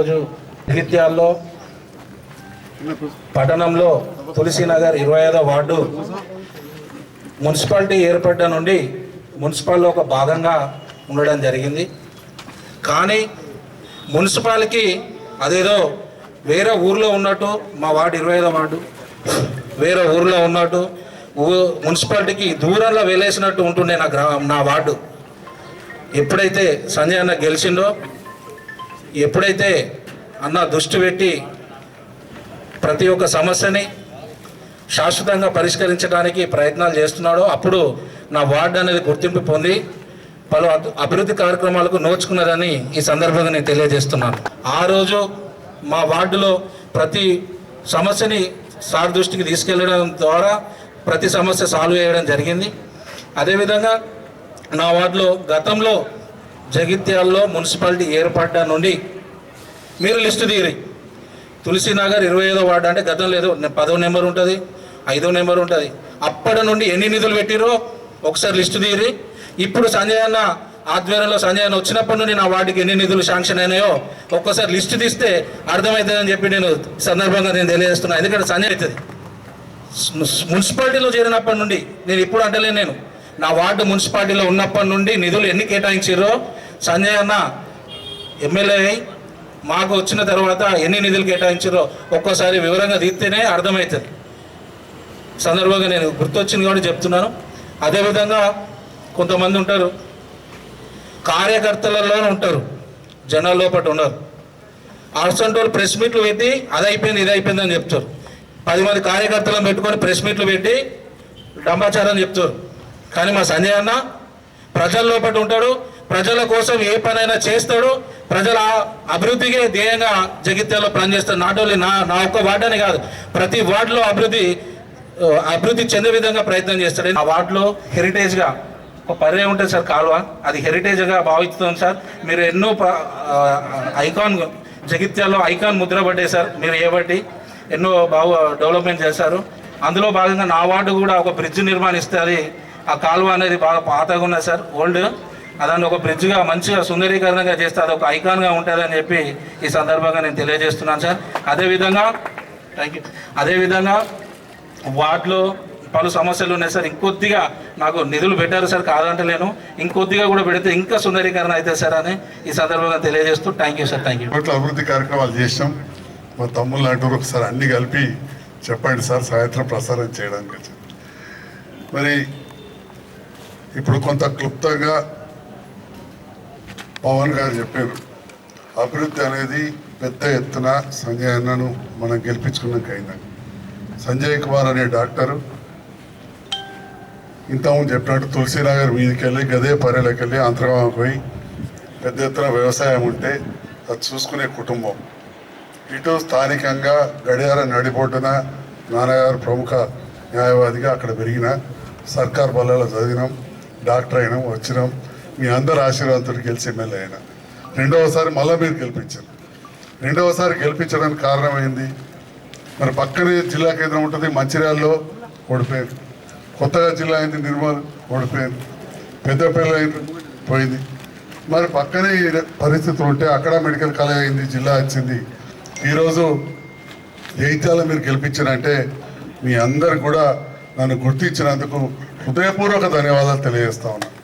ఈరోజు జగిత్యాల్లో పట్టణంలో తులసీనగర్ ఇరవై ఐదో వార్డు మున్సిపాలిటీ ఏర్పడ్డ నుండి మున్సిపాల్లో ఒక భాగంగా ఉండడం జరిగింది. కానీ మున్సిపాలిటీ అదేదో వేరే ఊర్లో ఉన్నట్టు మా వార్డు ఇరవై ఐదో వార్డు వేరే ఊర్లో ఉన్నట్టు మున్సిపాలిటీకి దూరంలో వెళ్ళేసినట్టు ఉంటుండే నా గ్రా నా వార్డు. ఎప్పుడైతే సంజయ్ అన్న గెలిచిండో ఎప్పుడైతే అన్న దృష్టి పెట్టి ప్రతి ఒక్క సమస్యని శాశ్వతంగా పరిష్కరించడానికి ప్రయత్నాలు చేస్తున్నాడో అప్పుడు నా వార్డు అనేది గుర్తింపు పొంది పలు అభి- అభివృద్ధి కార్యక్రమాలకు నోచుకున్నదని ఈ సందర్భంగా నేను తెలియజేస్తున్నాను. ఆ రోజు మా వార్డులో ప్రతి సమస్యని సార్ దృష్టికి తీసుకెళ్ళడం ద్వారా ప్రతి సమస్య సాల్వ్ చేయడం జరిగింది. అదేవిధంగా నా వార్డులో గతంలో జగిత్యాల్లో మున్సిపాలిటీ ఏర్పడ్డ నుండి మీరు లిస్టు తీరి. తులసీనగర్ ఇరవై ఐదో వార్డు అంటే గతం లేదు పదో నెంబర్ ఉంటుంది ఐదో నెంబర్ ఉంటుంది. అప్పటి నుండి ఎన్ని నిధులు పెట్టిరో ఒకసారి లిస్టు తీరి. ఇప్పుడు సంజయ్ అన్న ఆధ్వర్యంలో సంజయ్ అన్న వచ్చినప్పటి నుండి నా వార్డుకి ఎన్ని నిధులు శాంక్షన్ అయినాయో ఒక్కసారి లిస్టు తీస్తే అర్థమవుతుందని చెప్పి నేను సందర్భంగా నేను తెలియజేస్తున్నాను ఎందుకంటే సంజయ్ అవుతుంది. మున్సిపాలిటీలో చేరినప్పటి నుండి నేను ఇప్పుడు అంటలేను నేను. నా వార్డు మున్సిపాలిటీలో ఉన్నప్పటి నుండి నిధులు ఎన్ని కేటాయించారో సంజయ్ అన్న ఎమ్మెల్యే అయి మాకు వచ్చిన తర్వాత ఎన్ని నిధులు కేటాయించారో ఒక్కోసారి వివరంగా తీస్తేనే అర్థమవుతుంది. సందర్భంగా నేను గుర్తొచ్చింది కాబట్టి చెప్తున్నాను. అదేవిధంగా కొంతమంది ఉంటారు కార్యకర్తలలోనే ఉంటారు జనాల లోపల ఉన్నారు. అసంటి ప్రెస్ మీట్లు పెట్టి అది అయిపోయింది ఇది అయిపోయింది అని చెప్తారు. పది మంది కార్యకర్తలను పెట్టుకొని ప్రెస్ మీట్లు పెట్టి డంబాచారం చెప్తారు. కానీ మా సంజయ్ అన్న ప్రజల లోపల ఉంటాడు ప్రజల కోసం ఏ పనైనా చేస్తాడో. ప్రజల అభివృద్ధికి ధ్యేయంగా జగిత్యాలో పనిచేస్తాడు. నాట్ ఓన్లీ నా నా ఒక్క వార్డని కాదు ప్రతి వార్డులో అభివృద్ధి అభివృద్ధి చెందే విధంగా ప్రయత్నం చేస్తాడు. ఆ వార్డులో హెరిటేజ్గా ఒక పర్యాయం ఉంటుంది సార్ కాలువ. అది హెరిటేజ్గా భావిస్తుంది సార్. మీరు ఎన్నో ఐకాన్ జగిత్యాల్లో ఐకాన్ ముద్ర పడ్డాయి సార్. మీరు ఏబట్టి ఎన్నో బాగా డెవలప్మెంట్ చేశారు. అందులో భాగంగా నా వార్డు కూడా ఒక బ్రిడ్జ్ నిర్మాణిస్తే అది ఆ కాలువ అనేది బాగా పాతగా ఉన్నది సార్. ఓల్డ్ దాన్ని ఒక బ్రిడ్జ్గా మంచిగా సుందరీకరణగా చేస్తే అది ఒక ఐకాన్గా ఉంటుందని చెప్పి ఈ సందర్భంగా నేను తెలియజేస్తున్నాను సార్. అదేవిధంగా థ్యాంక్ యూ అదేవిధంగా వార్డులో పలు సమస్యలు ఉన్నాయి సార్. ఇంకొద్దిగా నాకు నిధులు పెట్టారు సార్ కాదంటలేను. ఇంకొద్దిగా కూడా పెడితే ఇంకా సుందరీకరణ అవుతుంది సార్ అని ఈ సందర్భంగా తెలియజేస్తూ thank you sir thank you అభివృద్ధి కార్యక్రమాలు చేసినాం. మా తమ్ముళ్ళు అంటారు ఒకసారి అన్ని కలిపి చెప్పండి సార్ సాయంత్రం ప్రసారం చేయడానికి మరి ఇప్పుడు కొంత క్లుప్తంగా పవన్ గారు చెప్పారు అభివృద్ధి అనేది పెద్ద ఎత్తున సంజయ్ అన్నను మనం గెలిపించుకున్నాక అయిందని సంజయ్ కుమార్ అనే డాక్టరు ఇంతకుముందు చెప్పినట్టు తులసీనగర్ మీదకి వెళ్ళి గదే పర్యలకు వెళ్ళి అంతర్గామకు పోయి పెద్ద ఎత్తున వ్యవసాయం ఉంటే అది చూసుకునే కుటుంబం. ఇటు స్థానికంగా గడియార నడిబొడ్డున నాన్నగారు ప్రముఖ న్యాయవాదిగా అక్కడ పెరిగిన సర్కార్ బల్లలో చదివినాం డాక్టర్ అయినాం వచ్చినాం. మీ అందరు ఆశీర్వాదంతో గెలిచి ఎమ్మెల్యే అయినా. రెండవసారి మళ్ళీ మీరు గెలిపించారు. రెండవసారి గెలిపించడానికి కారణమైంది మరి పక్కనే జిల్లా కేంద్రం ఉంటుంది మంచిర్యాలలో ఓడిపోయారు. కొత్తగా జిల్లా అయింది నిర్మల్ ఓడిపోయారు. పెద్దపల్లి అయింది పోయింది. మరి పక్కనే ఈ పరిస్థితులు ఉంటే అక్కడ మెడికల్ కాలేజ్ అయింది జిల్లా వచ్చింది. ఈరోజు జైత్యాల మీరు గెలిపించారంటే మీ అందరు కూడా నన్ను గుర్తించినందుకు హృదయపూర్వక ధన్యవాదాలు తెలియజేస్తా ఉన్నాను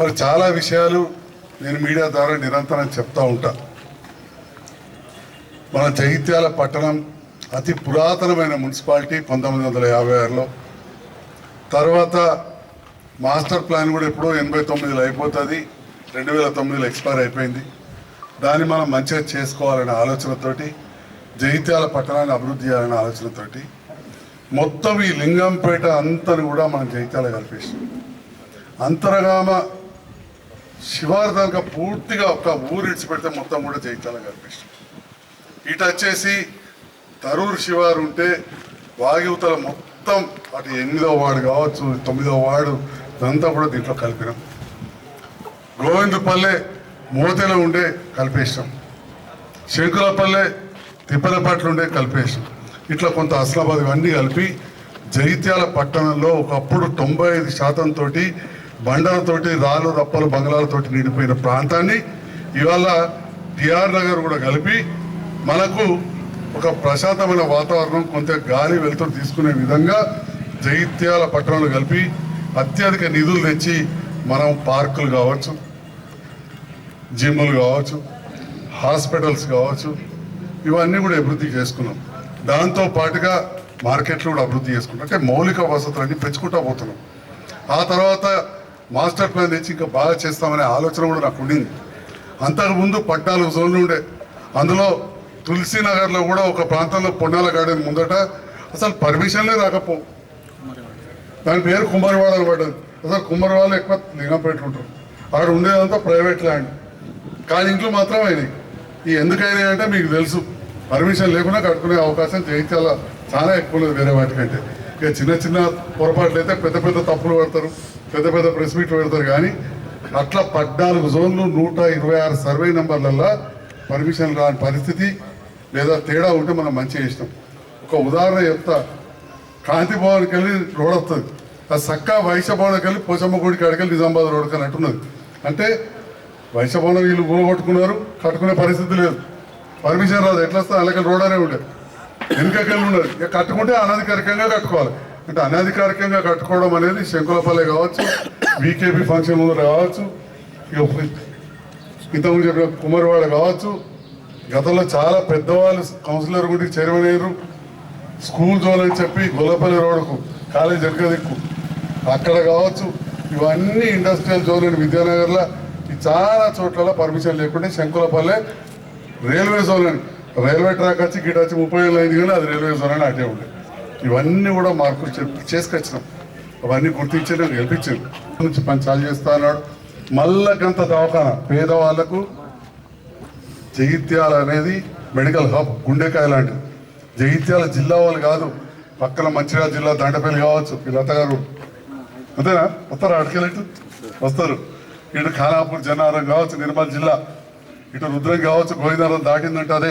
మరి చాలా విషయాలు నేను మీడియా ద్వారా నిరంతరం చెప్తా ఉంటా. మన జగిత్యాల పట్టణం అతి పురాతనమైన మున్సిపాలిటీ పంతొమ్మిది వందల యాభై ఆరులో. తర్వాత మాస్టర్ ప్లాన్ కూడా ఎప్పుడో ఎనభై తొమ్మిదిలో అయిపోతుంది రెండు వేల తొమ్మిదిలో ఎక్స్పైర్ అయిపోయింది. దాన్ని మనం మంచిగా చేసుకోవాలనే ఆలోచనతోటి జైత్యాల పట్టణాన్ని అభివృద్ధి చేయాలనే ఆలోచనతోటి మొత్తం ఈ లింగంపేట అంతను కూడా మనం జైత్యాల కలిపేసాం అంతరగామ శివారు దాకా పూర్తిగా ఒక ఊరు ఇడిచిపెడితే మొత్తం కూడా జగిత్యాల కనిపిస్తుంది ఇటు వచ్చేసి తరూరు శివారు ఉంటే వాగివతల మొత్తం అటు ఎనిమిదో వార్డు కావచ్చు తొమ్మిదో వార్డు ఇదంతా కూడా దీంట్లో కలిపినాం. గోవిందపల్లె మోతెలో ఉండే కలిపేసాం శంకులపల్లె తిప్పలపట్ల ఉండే కలిపేసాం ఇట్లా కొంత అస్లాబాద్ ఇవన్నీ కలిపి జగిత్యాల పట్టణంలో ఒకప్పుడు తొంభై ఐదు శాతంతో బండలతోటి రాళ్ళు రప్పలు బంగ్లాలతోటి నిండిపోయిన ప్రాంతాన్ని ఇవాళ టిఆర్ నగర్ కూడా కలిపి మనకు ఒక ప్రశాంతమైన వాతావరణం కొంత గాలి వెలుతురు తీసుకునే విధంగా జైత్యాల పట్టణంలో కలిపి అత్యధిక నిధులు తెచ్చి మనం పార్కులు కావచ్చు జిమ్లు కావచ్చు హాస్పిటల్స్ కావచ్చు ఇవన్నీ కూడా అభివృద్ధి చేసుకున్నాం. దాంతో పాటుగా మార్కెట్లు కూడా అభివృద్ధి చేసుకున్నాం. అంటే మౌలిక వసతులన్నీ పెంచుకుంటా పోతున్నాం. ఆ తర్వాత మాస్టర్ ప్లాన్ తెచ్చి ఇంకా బాగా చేస్తామనే ఆలోచన కూడా నాకు ఉండింది. అంతకుముందు పద్నాలుగు జోన్లు ఉండే. అందులో తులసీనగర్లో కూడా ఒక ప్రాంతంలో పొన్నాల గార్డెన్ ముందట అసలు పర్మిషన్లే రాకపో. దాని పేరు కుమ్మరివాడ అనబడ్డది అసలు కుమ్మరివాళ్ళు ఎక్కువ లింగంపేట పెట్టుకుంటారు అక్కడ ఉండేదంతా ప్రైవేట్ ల్యాండ్. కానీ ఇంట్లో మాత్రం అయినాయి. ఈ ఎందుకైనాయి అంటే మీకు తెలుసు. పర్మిషన్ లేకుండా కట్టుకునే అవకాశం చేయించాల చాలా ఎక్కువ లేదు వేరే వాటికంటే. ఇక చిన్న చిన్న పొరపాట్లు అయితే పెద్ద పెద్ద తప్పులు పడతారు. పెద్ద పెద్ద ప్రెస్ మీట్లు పెడతారు కానీ అట్లా పద్నాలుగు జోన్లు నూట ఇరవై ఆరు సర్వే నెంబర్లల్లో పర్మిషన్ రాని పరిస్థితి లేదా తేడా ఉంటే మనం మంచిగా చేసినాం. ఒక ఉదాహరణ చెప్తా. కాంతి భవన్కి వెళ్ళి రోడ్ వస్తుంది. ఆ సక్క వైశ్య భవన్కి వెళ్ళి పోచమ్మ గుడికి అడికెళ్ళి నిజామాబాద్ రోడ్కి అని అంటున్నది. అంటే వైశ్య భవనం వీళ్ళు కూలగొట్టుకున్నారు కట్టుకునే పరిస్థితి లేదు. పర్మిషన్ రాదు. ఎట్లా వస్తుంది? అలాగే రోడ్ అనే ఉండేది వెనుకకెళ్ళి ఉండదు ఇక కట్టుకుంటే అనధికారికంగా కట్టుకోవాలి. అంటే అనధికారికంగా కట్టుకోవడం అనేది శంకులపల్లె కావచ్చు బీకేపీ ఫంక్షన్ ముందు కావచ్చు ఇక ఇంతకుముందు చెప్పిన కుమారవాడ కావచ్చు. గతంలో చాలా పెద్దవాళ్ళు కౌన్సిలర్ గుడికి చైర్మన్ అయ్యారు. స్కూల్ జోన్ అని చెప్పి గొల్లపల్లి రోడ్కు కాలేజ్ వెనక దిక్కు. అక్కడ కావచ్చు ఇవన్నీ ఇండస్ట్రియల్ జోన్ అని విద్యానగర్లో ఈ చాలా చోట్ల పర్మిషన్ లేకుంటే శంకులపల్లె రైల్వే జోన్ అని. రైల్వే ట్రాక్ వచ్చి గిట వచ్చి ముప్పై ఏళ్ళు అయింది కానీ అది రైల్వే జోన్ అని అటే ఉండే. ఇవన్నీ కూడా మార్పులు చేసుకొచ్చినాం. అవన్నీ గుర్తించి గెలిపించారు. నుంచి పంచాలు చేస్తా అన్నాడు. మళ్ళకంత దవాఖాన. పేదవాళ్ళకు జగిత్యాల అనేది మెడికల్ హబ్ గుండెకాయ లాంటిది. జగిత్యాల జిల్లా వాళ్ళు కాదు పక్కన మంచిర్యాల జిల్లా దండపల్లి కావచ్చు ఈ లత గారు అంతేనా? వస్తారు? అడికెళ్ళట్టు వస్తారు. ఇటు ఖానాపూర్ జనారం కావచ్చు నిర్మల్ జిల్లా. ఇటు రుద్రం కావచ్చు గోవిందారం దాటిందంటే అదే.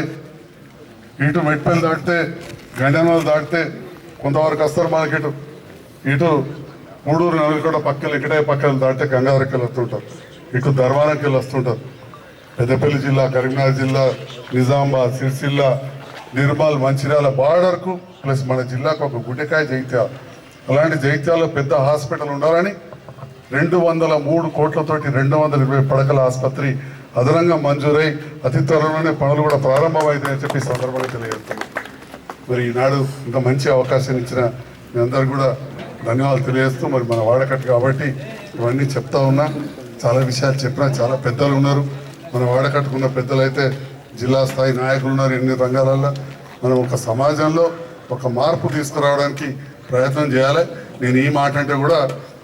ఇటు మెట్పల్లి దాటితే గండనవాళ్ళు దాటితే కొంతవరకు వస్తారు మనకి ఇటు. ఇటు మూడూరు నవలకోట పక్కలు ఇక్కడే పక్కలు దాటితే గంగాధరకి వెళ్ళి వస్తుంటారు. ఇటు ధర్మానికి వెళ్ళి వస్తుంటారు. పెద్దపల్లి జిల్లా కరీంనగర్ జిల్లా నిజామాబాద్ సిరిసిల్ల నిర్మల్ మంచిర్యాల బార్డర్కు ప్లస్ మన జిల్లాకు ఒక గుడ్డకాయ జైత్యాల. అలాంటి జైత్యాలలో పెద్ద హాస్పిటల్ ఉండాలని రెండు వందల మూడు కోట్లతోటి రెండు వందల ఇరవై పడకల ఆసుపత్రి అదనంగా మంజూరై అతి త్వరలోనే పనులు కూడా ప్రారంభమవుతాయని చెప్పి సందర్భంగా తెలియజేస్తున్నాం మరి ఈనాడు ఇంత మంచి అవకాశం ఇచ్చిన మీ అందరు కూడా ధన్యవాదాలు తెలియజేస్తూ మరి మన వాడకట్టు కాబట్టి ఇవన్నీ చెప్తా ఉన్నా. చాలా విషయాలు చెప్పినా చాలా పెద్దలు ఉన్నారు. మన వాడకట్టుకున్న పెద్దలు అయితే జిల్లా స్థాయి నాయకులు ఉన్నారు ఎన్ని రంగాలలో మనం ఒక సమాజంలో ఒక మార్పు తీసుకురావడానికి ప్రయత్నం చేయాలి. నేను ఈ మాట అంటే కూడా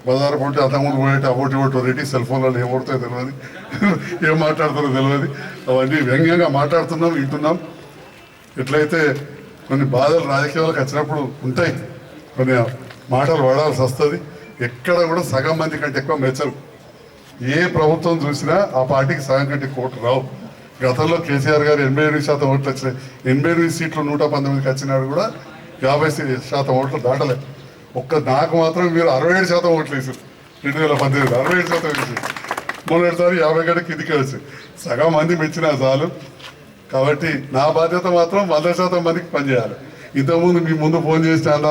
బజారు పోటీ అతను పోయేటి అబోటి ఒకటి రెడ్డి సెల్ ఫోన్లలో ఏమవుతాయో తెలియదు ఏం మాట్లాడుతారో తెలియదు అవన్నీ వ్యంగ్యంగా మాట్లాడుతున్నాం వింటున్నాం. ఎట్లయితే కొన్ని బాధలు రాజకీయాలకు వచ్చినప్పుడు ఉంటాయి. కొన్ని మాటలు వాడాల్సి వస్తుంది. ఎక్కడ కూడా సగం మంది కంటే ఎక్కువ మెచ్చరు. ఏ ప్రభుత్వం చూసినా ఆ పార్టీకి సగం కంటే కోట్లు రావు. గతంలో కేసీఆర్ గారు ఎనభై ఎనిమిది శాతం ఓట్లు వచ్చినాయి ఎనభై ఎనిమిది సీట్లు నూట పంతొమ్మిదికి వచ్చినాడు కూడా యాభై శాతం ఓట్లు దాటలే. ఒక్క నాకు మాత్రం మీరు అరవై ఏడు శాతం ఓట్లు వేసారు. రెండు వేల పద్దెనిమిది అరవై ఏడు శాతం వేసారు. మొన్నటిసారి యాభై గంటకి ఇదికే వచ్చి సగం మంది మెచ్చినా చాలు. కాబట్టి నా బాధ్యత మాత్రం వంద శాతం మందికి పనిచేయాలి. ఇంతకుముందు మీ ముందు ఫోన్ చేసిన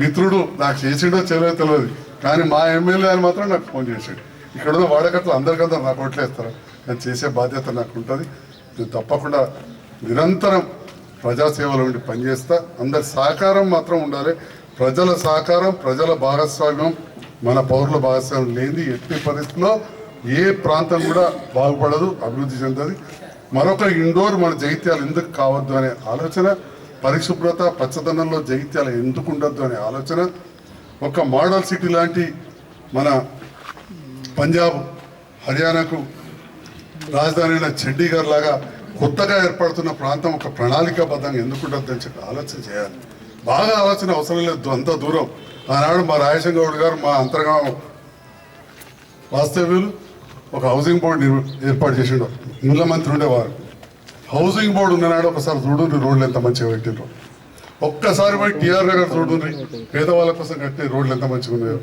మిత్రుడు నాకు చేసిండో చేయలేదో తెలియదు. కానీ మా ఎమ్మెల్యే అని మాత్రం నాకు ఫోన్ చేసాడు. ఇక్కడ ఉన్న వాడకట్లు అందరికందరూ నాకు ఓట్లేస్తారు నేను చేసే బాధ్యత నాకు ఉంటుంది. నేను తప్పకుండా నిరంతరం ప్రజాసేవలో ఉండి పనిచేస్తా. అందరి సహకారం మాత్రం ఉండాలి. ప్రజల సహకారం ప్రజల భాగస్వామ్యం మన పౌరుల భాగస్వామ్యం లేనిది ఎట్టి పరిస్థితుల్లో ఏ ప్రాంతం కూడా బాగుపడదు అభివృద్ధి చెందదు. మరొక ఇండోర్ మన జైత్యాలు ఎందుకు కావద్దు అనే ఆలోచన పరిశుభ్రత పచ్చదనంలో జైత్యాలు ఎందుకు ఉండొద్దు అనే ఆలోచన ఒక మోడల్ సిటీ లాంటి మన పంజాబ్ హర్యానాకు రాజధాని చండీగఢ్ లాగా కొత్తగా ఏర్పడుతున్న ప్రాంతం ఒక ప్రణాళికాబద్ధంగా ఎందుకు ఉండొద్దు అని చెప్పి ఆలోచన చేయాలి. బాగా ఆలోచన అవసరం లేదు అంత దూరం. ఆనాడు మా రాజశేఖర గారు మా అంతర్గామం వాస్తవ్యులు ఒక హౌసింగ్ బోర్డు ఏర్పాటు చేసిండు. ఇండ్ల మంత్రి ఉండేవారు. హౌసింగ్ బోర్డు ఉన్ననాడు ఒకసారి చూడండి రోడ్లు ఎంత మంచిగా పెట్టిండ్రు ఒక్కసారి పోయి టీఆర్ నగర్ చూడండి పేదవాళ్ళ కోసం కట్టిన రోడ్లు ఎంత మంచిగా ఉన్నాయో.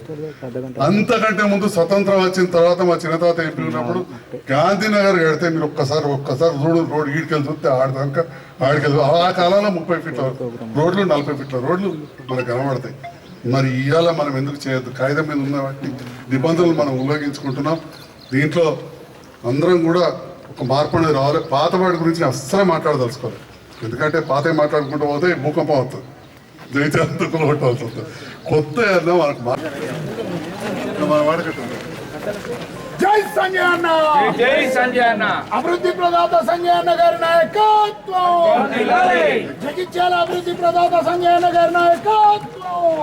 అంతకంటే ముందు స్వతంత్రం వచ్చిన తర్వాత మా చిన్న తాత ఎంపీ ఉన్నప్పుడు గాంధీనగర్ కడితే మీరు ఒక్కసారి ఒక్కసారి చూడు రోడ్ ఈడికెళ్ళి చూస్తే ఆడదాక ఆడికెళ్ళి ఆ కాలంలో ముప్పై ఫీట్ల రోడ్లు నలభై ఫీట్ల రోడ్లు మనకు కనబడతాయి. మరి ఇవాళ మనం ఎందుకు చేయొద్దు? కాగితం మీద ఉన్న నిబంధనలు మనం ఉల్లంఘించుకుంటున్నాం. దీంట్లో అందరం కూడా ఒక మార్పు అనేది రావాలి. పాత వాటి గురించి అస్సలు మాట్లాడదలుచుకోవాలి. ఎందుకంటే పాత మాట్లాడుకుంటూ పోతే భూకంపం అవుతుంది జైత్యాలతో కొట్టవలసి వస్తుంది. కొత్త ఏదైనా మనకు మా- మన వాడకట్టుంది జై సంజయ్ అన్న! జై సంజయ్ అన్న! అభివృద్ధి ప్రదాత సంజయ్ అన్న గారి నాయకత్వం! జగిత్యాల అభివృద్ధి ప్రదాత సంజయ్ అన్న గారి నాయకత్వం!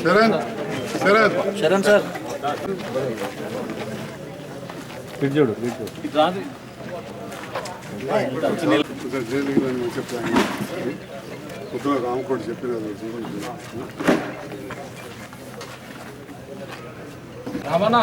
శరణ్ శరణ్. శరణ్ సార్. వెళ్ళి నేను చెప్తాను పొద్దున రామకోటి చెప్పినది చూడండి రామన్నా.